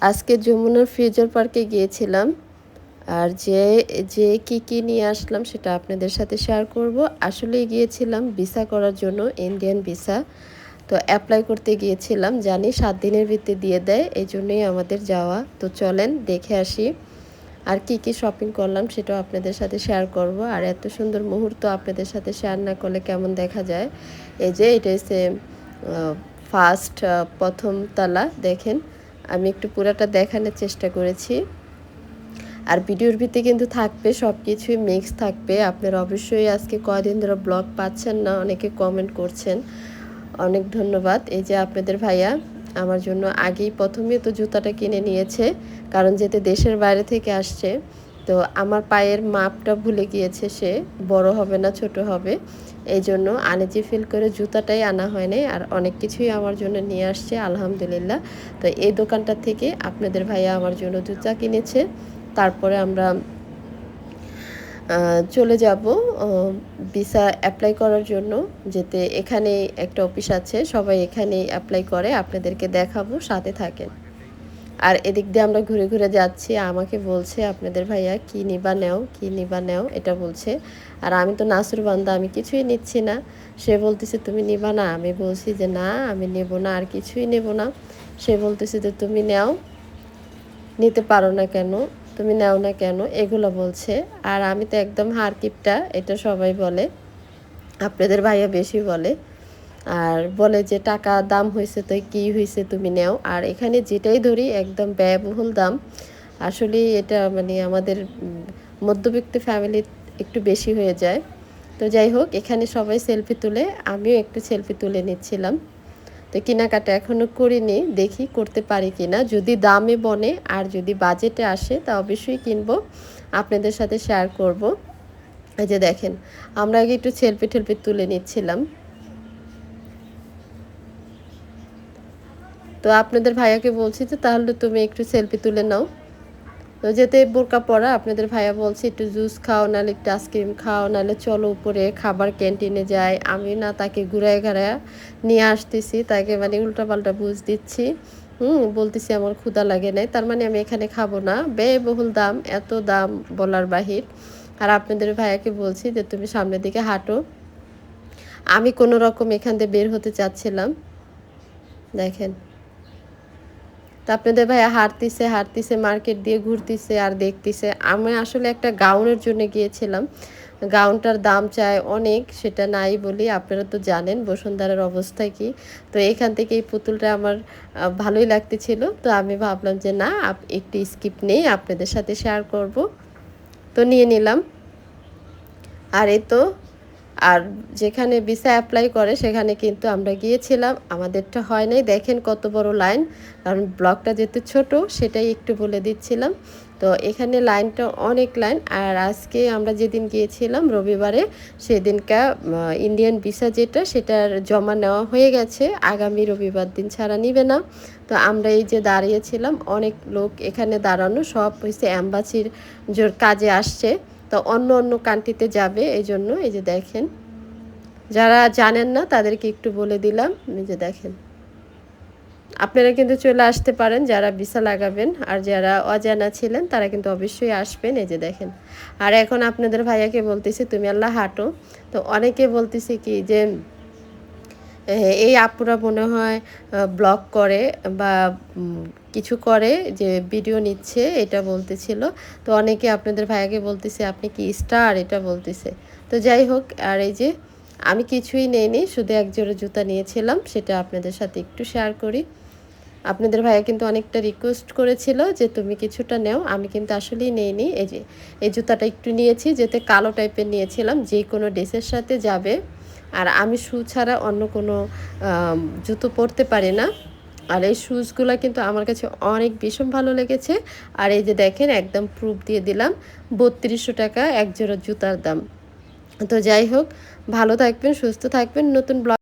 আজকে যমুনার ফ্রিজার পার্কে গিয়েছিলাম আর যে যে কি কি নিয়ে আসলাম সেটা আপনাদের সাথে শেয়ার করব। আসলে গিয়েছিলাম ভিসা করার জন্য, ইন্ডিয়ান ভিসা। তো অ্যাপ্লাই করতে গিয়েছিলাম, জানি সাত দিনের ভিত্তি দিয়ে দেয় এই জন্যই আমাদের যাওয়া। তো চলেন দেখে আসি আর কি কি শপিং করলাম সেটাও আপনাদের সাথে শেয়ার করব। আর এত সুন্দর মুহূর্ত আপনাদের সাথে শেয়ার না করলে কেমন দেখা যায়? এই যে এটা হচ্ছে ফার্স্ট প্রথম তালা, দেখেন। আমি একটু পুরাটা দেখানোর চেষ্টা করেছি। আর ভিডিওর ভিতরে কিন্তু থাকবে সব কিছুই মিক্স থাকবে। আপনারা অবশ্যই আজকে কয়দিন ধরে ব্লগ পাচ্ছেন না, অনেকে কমেন্ট করছেন। অনেক ধন্যবাদ। এই যে আপনাদের ভাইয়া আমার জন্য আগেই প্রথমে তো জুতাটা কিনে নিয়েছে, কারণ যেতে দেশের বাইরে থেকে আসছে তো আমার পায়ের মাপটা ভুলে গিয়েছে সে, বড় হবে না ছোট হবে। এই জন্য আনেজি ফিল করে জুতাটাই আনা হয় নাই আর অনেক কিছুই আমার জন্য নিয়ে আসছে, আলহামদুলিল্লাহ। তো এই দোকানটা থেকে আপনাদের ভাইয়া আমার জন্য জুতা কিনেছে। তারপরে আমরা চলে যাব ভিসা অ্যাপ্লাই করার জন্য। যেতে এখানে একটা অফিস আছে, সবাই এখানেই অ্যাপ্লাই করে, আপনাদেরকে দেখাবো, সাথে থাকেন। আর এদিক দিয়ে আমরা ঘুরে ঘুরে যাচ্ছি। আমাকে বলছে, আপনাদের ভাইয়া কি নিবা নেও, কি নিবা নেও? এটা বলছে। আর আমি তো নাসুর বান্দা, আমি কিছুই নিচ্ছি না। সে বলতেছে, তুমি নিবা না? আমি বলছি যে, না, আমি নেব না, আর কিছুই নেব না। সে বলতেছে যে, তুমি নেও। নিতে পারো না কেন? তুমি নেও না কেন? এগুলো বলছে। আর আমি তো একদম হারকিপটা, এটা সবাই বলে। আপনাদের ভাইয়া বেশি বলে। আর বলে যে, টাকা দাম হয়েছে তো কি হয়েছে তুমি নেও। আর এখানে যেটাই ধরি, একদম ব্যয়বহুল দাম। আসলে এটা মানে আমাদের মধ্যবিত্ত ফ্যামিলি একটু বেশি হয়ে যায়। তো যাই হোক, এখানে সবাই সেলফি তুলে, আমিও একটু সেলফি তুলে নিচ্ছিলাম। তো কেনাকাটা এখনও করিনি, দেখি করতে পারি কি না যদি দামে বনে আর যদি বাজেটে আসে, তা অবশ্যই কিনবো। আপনাদের সাথে শেয়ার করব। এই যে দেখেন, আমরা আগে একটু সেলফি টেলফি তুলে নিচ্ছিলাম। তো আপনাদের ভাইয়াকে বলছি তো তাহলে তুমি একটু সেলফি তুলে নাও। তো যেতে বোরকা পরা, আপনাদের ভাইয়া বলছে একটু জুস খাও, নাহলে একটু আইসক্রিম খাও, নাহলে চলো উপরে খাবার ক্যান্টিনে যাই। আমি না তাকে ঘুরায় ঘুরায় নিয়ে আসতেছি, তাকে মানে উল্টাপাল্টা বুঝ দিচ্ছি। হুম, বলতেছি আমার ক্ষুদা লাগে নাই, তার মানে আমি এখানে খাব না। ব্যয়বহুল দাম, এত দাম বলার বাহির। আর আপনাদের ভাইয়াকে বলছি যে, তুমি সামনের দিকে হাঁটো। আমি কোনো রকম এখান থেকে বের হতে চাচ্ছিলাম। দেখেন। তা আপনাদের ভাইয়া হাঁটতিছে হাঁটতিছে, মার্কেট দিয়ে ঘুরতিছে আর দেখতিছে। আমি আসলে একটা গাউনের জন্য গিয়েছিলাম। গাউনটার দাম চায় অনেক, সেটা নাই বলি, আপনারা তো জানেন বসুন্ধরার অবস্থা কি। তো এখান থেকে এই পুতুলটা আমার ভালোই লাগতেছিল। তো আমি ভাবলাম যে না একটি স্কিপ নেই, আপনাদের সাথে শেয়ার করব। তো নিয়ে নিলাম। আর এ তো আর যেখানে ভিসা অ্যাপ্লাই করে, সেখানে কিন্তু আমরা গিয়েছিলাম। আমাদেরটা হয় নাই। দেখেন কত বড় লাইন কারণ ব্লকটা যেহেতু ছোট, সেটাই একটু বলে দিচ্ছিলাম। তো এখানে লাইনটা অনেক লাইন আর আজকে আমরা যেদিন গিয়েছিলাম, রবিবারে, সেদিনকা ইন্ডিয়ান ভিসা যেটা, সেটার জমা নেওয়া হয়ে গেছে। আগামী রবিবার দিন ছাড়া নিবে না। তো আমরা এই যে দাঁড়িয়েছিলাম, অনেক লোক এখানে দাঁড়ানো, সব হয়েছে অ্যাম্বাসির জোর কাজে আসছে। তো অন্য অন্য কান্ট্রিতে যাবে, এই জন্য এই যে দেখেন। যারা জানেন না, তাদেরকে একটু বলে দিলাম, এই যে দেখেন। আপনারা কিন্তু চলে আসতে পারেন যারা ভিসা লাগাবেন, আর যারা অজানা ছিলেন, তারা কিন্তু অবশ্যই আসবেন, এই যে দেখেন। আর এখন আপনাদের ভাইয়াকে বলতেছি, তুমি আল্লাহ হাঁটো। তো অনেকে বলতেছি কি যে এই আপুরা মনে হয় ব্লগ করে বা কিছু করে যে ভিডিও নিচ্ছে, এটা বলতেছিল। তো অনেকে আপনাদের ভাইয়াকে বলতেছে, আপনি কি স্টার এটা বলতেছে। তো যাই হোক, আর এই যে আমি কিছুই নেইনি, শুধু এক জোড়া জুতা নিয়েছিলাম, সেটা আপনাদের সাথে একটু শেয়ার করি। আপনাদের ভাইয়া কিন্তু অনেকটা রিকোয়েস্ট করেছিল যে, তুমি কিছুটা নেও। আমি কিন্তু আসলেই নেইনি। এই যে, এই জুতাটা একটু নিয়েছি, যেতে কালো টাইপের নিয়েছিলাম যে কোনো ড্রেসের সাথে যাবে। আর আমি শু ছাড়া অন্য কোনো জুতো পরতে পারি না। আর এই শুজগুলো কিন্তু আমার কাছে অনেক ভীষণ ভালো লেগেছে। আর এই যে দেখেন, একদম প্রুফ দিয়ে দিলাম, বত্রিশশো টাকা এক জোড়া জুতার দাম। তো যাই হোক, ভালো থাকবেন, সুস্থ থাকবেন। নতুন ব্লগ